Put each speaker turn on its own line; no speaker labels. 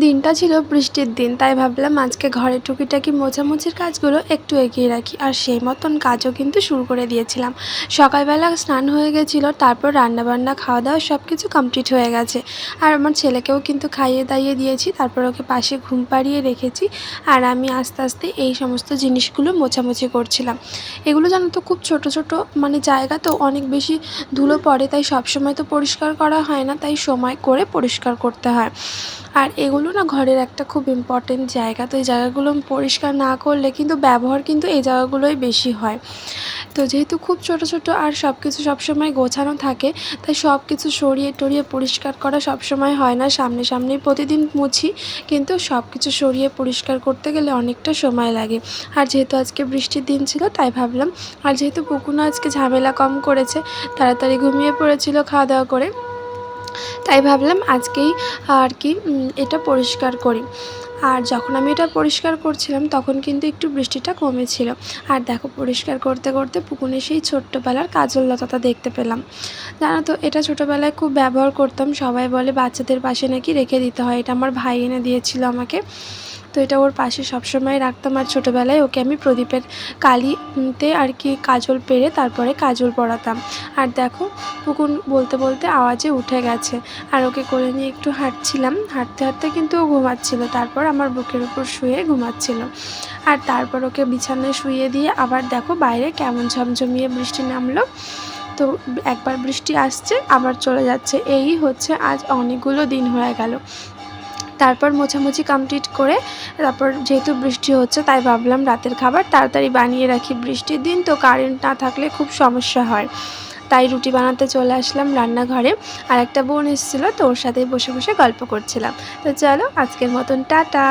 দিনটা ছিল বৃষ্টির দিন, তাই ভাবলাম আজকে ঘরে টুকিটাকি মোছামুছির কাজগুলো একটু এগিয়ে রাখি। আর সেই মতন কাজও কিন্তু শুরু করে দিয়েছিলাম। সকালবেলা স্নান হয়ে গেছিল, তারপর রান্নাবান্না খাওয়া দাওয়া সব কিছু কমপ্লিট হয়ে গেছে। আর আমার ছেলেকেও কিন্তু খাইয়ে দাইয়ে দিয়েছি, তারপর ওকে পাশে ঘুম পাড়িয়ে রেখেছি। আর আমি আস্তে আস্তে এই সমস্ত জিনিসগুলো মোছামুছি করছিলাম। এগুলো জানো তো খুব ছোট ছোট মানে জায়গা তো অনেক বেশি ধুলো পড়ে, তাই সবসময় তো পরিষ্কার করা হয় না, তাই সময় করে পরিষ্কার করতে হয়। আর এগুলো না ঘরের একটা খুব ইম্পর্টেন্ট জায়গা। তো এই জায়গাগুলো পরিষ্কার না করলে কিন্তু ব্যবহার কিন্তু এই জায়গাগুলোই বেশি হয়। তো যেহেতু খুব ছোট ছোট আর সব কিছু সবসময় গোছানো থাকে, তাই সব কিছু সরিয়ে টরিয়ে পরিষ্কার করা সবসময় হয় না। সামনে সামনেই প্রতিদিন মুছি, কিন্তু সব কিছু সরিয়ে পরিষ্কার করতে গেলে অনেকটা সময় লাগে। আর যেহেতু আজকে বৃষ্টির দিন ছিল, তাই ভাবলাম, আর যেহেতু পুকুনো আজকে ঝামেলা কম করেছে, তাড়াতাড়ি ঘুমিয়ে পড়েছিল খাওয়া দাওয়া করে। তাই ভাবলাম আজকেই আর কি এটা পরিষ্কার করি। আর যখন আমি এটা পরিষ্কার করছিলাম তখন কিন্তু একটু বৃষ্টিটা কমেছিল। আর দেখো পরিষ্কার করতে করতে পুকুরে সেই ছোট্টবেলার কাজল লতাটা দেখতে পেলাম। জানো তো, এটা ছোটোবেলায় খুব ব্যবহার করতাম। সবাই বলে বাচ্চাদের পাশে নাকি রেখে দিতে হয়। এটা আমার ভাই এনে দিয়েছিল আমাকে। তো এটা ওর পাশে সবসময় রাখতাম। আর ছোটোবেলায় ওকে আমি প্রদীপের কালিতে আর কি কাজল পেরে তারপরে কাজল পরাতাম। আর দেখো পুকুন বলতে বলতে আওয়াজে উঠে গেছে। আর ওকে কোলে নিয়ে একটু হাঁটছিলাম। হাঁটতে হাঁটতে কিন্তু ও ঘুমাচ্ছিল। তারপর আমার বুকের উপর শুয়ে ঘুমাচ্ছিল। আর তারপর ওকে বিছানায় শুয়ে দিয়ে আবার দেখো বাইরে কেমন ঝমঝমিয়ে বৃষ্টি নামলো। তো একবার বৃষ্টি আসছে, আবার চলে যাচ্ছে। এই হচ্ছে আজ অনেকগুলো দিন হয়ে গেল। তারপর মোছামুছি কমপ্লিট করে তারপর যেহেতু বৃষ্টি হচ্ছে, তাই ভাবলাম রাতের খাবার তাড়াতাড়ি বানিয়ে রাখি বৃষ্টির দিন, তো কারেন্ট না থাকলে খুব সমস্যা হয়। তাই রুটি বানাতে চলে আসলাম রান্নাঘরে। আর একটা বোন এসেছিল, তো ওর সাথেই বসে বসে গল্প করছিলাম। তো চলো, আজকের মতন টাটা।